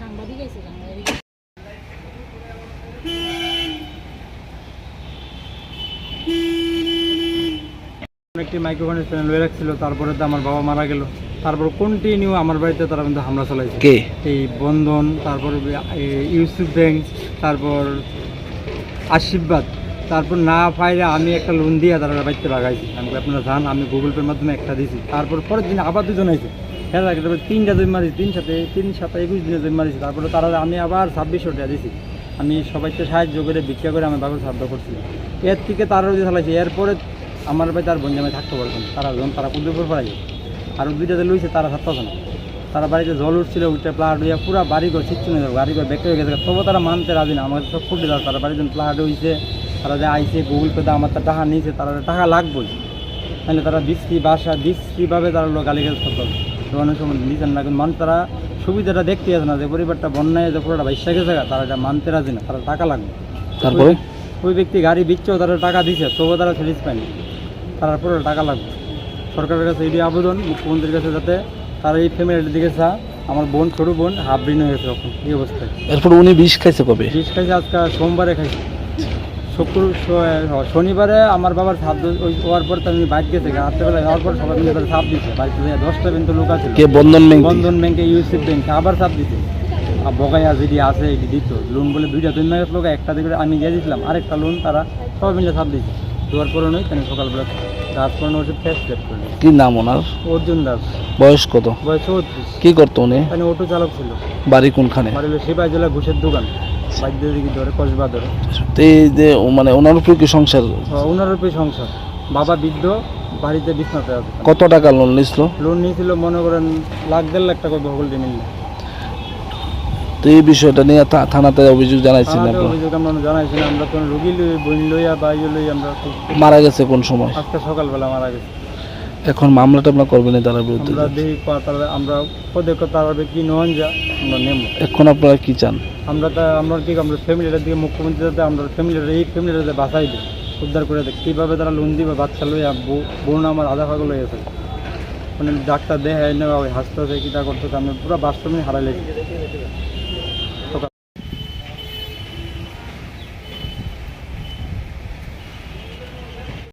সাংবাদিক আছে সাংবাদিক একটি মাইক্রোফোনের চ্যানেল হয়ে রাখছিল তারপরে তো আমার বাবা মারা গেল। তারপর কন্টিনিউ আমার বাড়িতে তারা কিন্তু হামলা চালাইছে। কে? এই বন্ধন তারপর ইউসুফ ব্যাংক তারপর আশীর্বাদ। তারপর না পাইলে আমি একটা লোন দিয়ে তারা বাড়িতে লাগাইছি। আমি আপনারা যান, আমি গুগল পের মাধ্যমে একটা দিয়েছি তারপর পরের দিন আবার দুজন আইছে। হ্যাঁ তারপরে তিনটা জমি মারিছি, তিন সাথে তিন সাথে একুশ দিনে জমি মারিছি। তারপরে তারা আমি আবার ছাব্বিশশো টাকা দিয়েছি আমি সবাইকে সাহায্য করে, ভিক্ষা করে আমি বাবার সাহায্য করছি এর থেকে তারা যদি চালাইছে। এরপরে আমার বাড়িতে আর বঞ্জামে থাকতে পারতাম তারা যখন তারা কুদ্দুপুর পড়াই আর দুইটাতে লুইছে তারা থাকতেছে না। তারা বাড়িতে জল উঠছিল, উঠে প্লাট হইয়া পুরো বাড়ি ঘর ছিচ্ছে না বাড়ি ঘর বেঁকে হয়ে গেছে। তবু তারা মানতে রাজি না। আমাদের সব ফুটে তারা বাড়িতে প্লাট হয়েছে তারা যে আইসে গুগল পেতে আমার তো টাকা নিয়েছে তারা টাকা লাগবেই। তাহলে তারা বৃষ্টি বাসা বৃষ্টিভাবে তারা লোক গালি গাছ করতে দোকানের সময় নিচ্ছেন না কিন্তু মানুষ তারা সুবিধাটা দেখতে আছে না যে পরিবারটা বন্যায় যে পুরোটা বাইশা গেছে তারা এটা মানতে রাজি না তারা টাকা লাগবে। তারপরে? ওই- ব্যক্তি গাড়ি দিচ্ছেও তারা টাকা দিছে তবুও তারা সার্ভিস পায়নি। তারা পুরো টাকা লাগবে। সরকারের কাছে এই আবেদন মুখ্যমন্ত্রীর কাছে যাতে তারা এই ফ্যামিলির দিকে চা আমার বোন ছোটো বোন হাফ ঋণ হয়ে গেছে তখন এই অবস্থায়। এরপর উনি বিষ খাইছে কবে? বিষ খাইছে আজকে সোমবারে খাইছে। শুক্র শনিবারে আমার বাবার সাপ ওই হওয়ার পর তো আমি বাইক গেছে রাত্রেবেলা হওয়ার পর সবাই মিলে সাপ দিচ্ছে বাড়িতে দশটা পর্যন্ত লোক আছে। কে? বন্ধন ব্যাংক বন্ধন ব্যাংকে ইউসিফ ব্যাংকে আবার সাপ দিতে আর বগাইয়া যদি আছে দিত। লোন বলে দুইটা তিন মাসের লোক একটা দিকে আমি দিয়ে দিয়েছিলাম আরেকটা লোন তারা সবাই মিলে সাপ দিচ্ছে দেওয়ার পরে নয় কেন সকালবেলা ফেস কি নাম ওনার? অর্জুন দাস। বয়স কত? বয়স চৌত্রিশ। কি করতো উনি? অটো চালক ছিল। বাড়ি কোনখানে? বাড়ি জেলা ঘুষের দোকান। ধরে কসবা ধরে। তো এই যে মানে ওনার উপরে কি সংসার? ওনার উপরে সংসার। বাবা বৃদ্ধ বাড়িতে বিছনাতে আছে। কত টাকা লোন নিছিল লোন নিয়েছিল মনে করেন লাখ দেড় লাখ টাকা বহল দিয়ে মিললে। তো এই বিষয়টা নিয়ে থানাতে অভিযোগ জানাইছেন আপনারা? অভিযোগ আমরা জানাইছি না, আমরা কোনো রুগী লই বই লইয়া বা ইয়ে লই আমরা মারা গেছে কোন সময়? আজকে সকালবেলা মারা গেছে। এখন মামলাটা আপনার করবেন না তার বিরুদ্ধে আমরা দেখি ক- তারা আমরা পদক্ষেপ তারা কি নন যা আমরা নেব। এখন আপনারা কি চান? আমরা তা আমরা কি আমরা ফ্যামিলিটার দিকে মুখ্যমন্ত্রী যাতে আমরা ফ্যামিলিটা এই ফ্যামিলিটাতে বাঁচাই দিই উদ্ধার করে দেয় কীভাবে তারা লোন দিবে বাচ্চা লইয়া বোন আমার আধা ভাগ লই আছে মানে ডাক্তার দেখায় না ওই হাসতেছে কীটা করতেছে আমি পুরো বাস্তবে হারাই লেগে